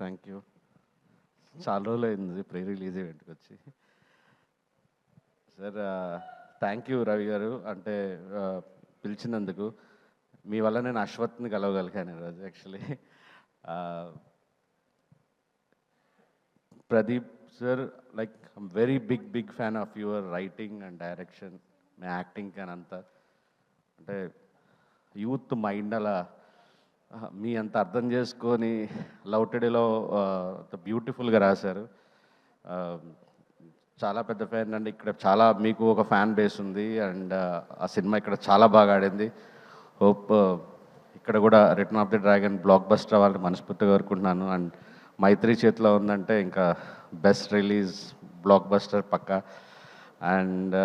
Thank you చాలా రోజులు అయింది ప్రీ రిలీజ్ ఈవెంట్కి వచ్చి. సార్ థ్యాంక్ యూ రవి గారు. అంటే పిలిచినందుకు. మీ వల్ల నేను అశ్వత్ని కలవగలిగాను ఈరోజు actually Pradeep sir like very big big fan of your writing and direction me acting కానీ అంతా అంటే యూత్ మైండ్ అలా మీ అంత అర్థం చేసుకొని లవ్ బ్యూటిఫుల్గా రాశారు. చాలా పెద్ద ఫ్యాన్ అండి. ఇక్కడ చాలా మీకు ఒక ఫ్యాన్ బేస్ ఉంది. అండ్ ఆ సినిమా ఇక్కడ చాలా బాగా ఆడింది. హోప్ ఇక్కడ కూడా return of the dragon blockbuster అవ్వాలని మనస్ఫూర్తిగా కోరుకుంటున్నాను. అండ్ మైత్రి చేతిలో ఉందంటే ఇంకా బెస్ట్ రిలీజ్ బ్లాక్ బస్టర్ పక్క. అండ్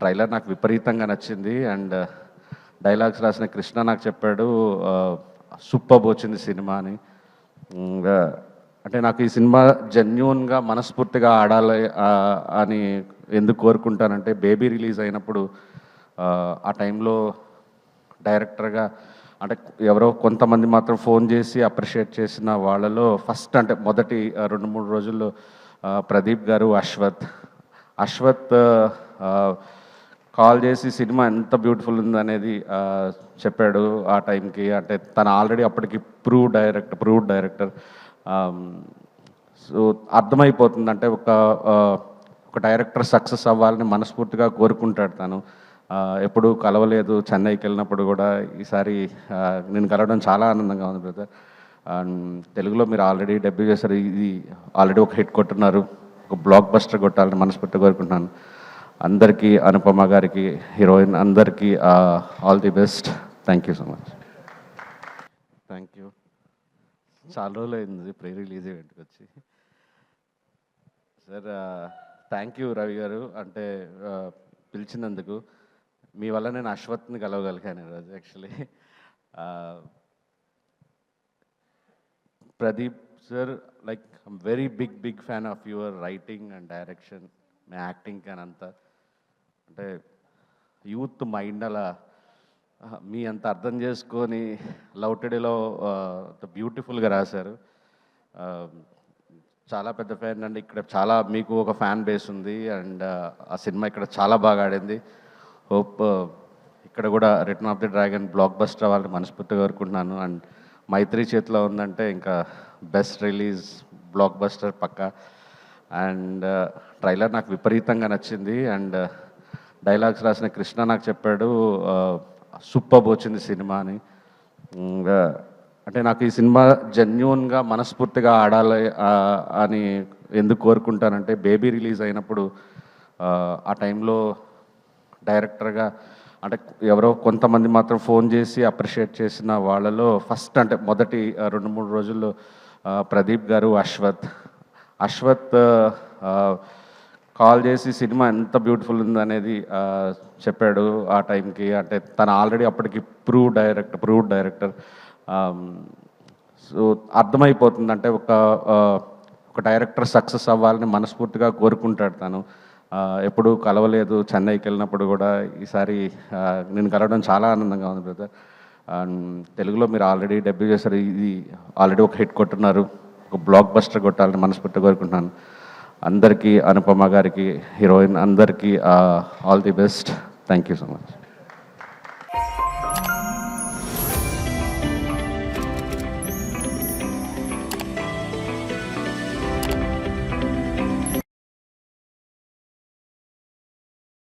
ట్రైలర్ నాకు విపరీతంగా నచ్చింది. అండ్ డైలాగ్స్ రాసిన కృష్ణ నాకు చెప్పాడు సూపర్ వచ్చింది సినిమా అని. ఇంకా అంటే నాకు ఈ సినిమా జెన్యున్గా మనస్ఫూర్తిగా ఆడాలి అని ఎందుకు కోరుకుంటానంటే బేబీ రిలీజ్ అయినప్పుడు ఆ, టైంలో డైరెక్టర్గా అంటే ఎవరో కొంతమంది మాత్రం ఫోన్ చేసి అప్రిషియేట్ చేసిన వాళ్ళలో ఫస్ట్ అంటే మొదటి రెండు మూడు రోజుల్లో ప్రదీప్ గారు అశ్వత్. అశ్వత్ కాల్ చేసి సినిమా ఎంత బ్యూటిఫుల్ ఉందనేది చెప్పాడు ఆ టైంకి. అంటే తను ఆల్రెడీ అప్పటికి prove director prove director. So అర్థమైపోతుంది అంటే ఒక ఒక డైరెక్టర్ సక్సెస్ అవ్వాలని మనస్ఫూర్తిగా కోరుకుంటాడు తను. ఎప్పుడు కలవలేదు. చెన్నైకి వెళ్ళినప్పుడు కూడా ఈసారి నేను కలవడం చాలా ఆనందంగా ఉంది బ్రదర్. తెలుగులో మీరు ఆల్రెడీ డెబ్యూ చేశారు. ఇది ఆల్రెడీ ఒక హిట్ కొట్టున్నారు. ఒక బ్లాక్ బస్టర్ కొట్టాలని మనస్ఫూర్తిగా కోరుకుంటున్నాను. అందరికీ అనుపమ గారికి హీరోయిన్ అందరికీ all the best thank you so much thank you చాలా రోజులు అయింది ప్రీ రిలీజ్ ఈవెంట్కి వచ్చి. సార్ థ్యాంక్ యూ రవి గారు. అంటే పిలిచినందుకు. మీ వల్ల నేను అశ్వత్ని కలవగలిగాను ఈరోజు actually Pradeep sir like very big big fan of your writing and direction me acting కానీ అంతా అంటే యూత్ మైండ్ అలా మీ అంత అర్థం చేసుకొని లవ్ టుడేలో బ్యూటిఫుల్గా రాశారు. చాలా పెద్ద ఫ్యాన్ అండి ఇక్కడ చాలా మీకు ఒక ఫ్యాన్ బేస్ ఉంది అండ్ ఆ సినిమా ఇక్కడ చాలా బాగా ఆడింది. హోప్ ఇక్కడ కూడా return of the dragon blockbuster అవ్వాలని మనస్ఫూర్తిగా కోరుకుంటున్నాను. అండ్ మైత్రి చేతిలో ఉందంటే ఇంకా బెస్ట్ రిలీజ్ బ్లాక్ బస్టర్ పక్క. అండ్ ట్రైలర్ నాకు విపరీతంగా నచ్చింది. అండ్ డైలాగ్స్ రాసిన కృష్ణ నాకు చెప్పాడు సూపర్ వచ్చింది సినిమా అని. ఇంకా అంటే నాకు ఈ సినిమా జెన్యున్గా మనస్ఫూర్తిగా ఆడాలి అని ఎందుకు కోరుకుంటానంటే బేబీ రిలీజ్ అయినప్పుడు ఆ, టైంలో డైరెక్టర్గా అంటే ఎవరో కొంతమంది మాత్రం ఫోన్ చేసి అప్రిషియేట్ చేసిన వాళ్ళలో ఫస్ట్ అంటే మొదటి రెండు మూడు రోజుల్లో ప్రదీప్ గారు అశ్వత్. అశ్వత్ కాల్ చేసి సినిమా ఎంత బ్యూటిఫుల్ ఉందనేది చెప్పాడు ఆ టైంకి. అంటే తను ఆల్రెడీ అప్పటికి prove director prove director. So అర్థమైపోతుంది అంటే ఒక ఒక డైరెక్టర్ సక్సెస్ అవ్వాలని మనస్ఫూర్తిగా కోరుకుంటాడు తను. ఎప్పుడు కలవలేదు. చెన్నైకి వెళ్ళినప్పుడు కూడా ఈసారి నేను కలవడం చాలా ఆనందంగా ఉంది బ్రదర్. తెలుగులో మీరు ఆల్రెడీ డెబ్యూ చేశారు. ఇది ఆల్రెడీ ఒక హిట్ కొట్టున్నారు. ఒక బ్లాక్ బస్టర్ కొట్టాలని మనస్ఫూర్తిగా కోరుకుంటున్నాను. అందరికీ అనుపమ గారికి హీరోయిన్ అందరికీ all the best thank you so much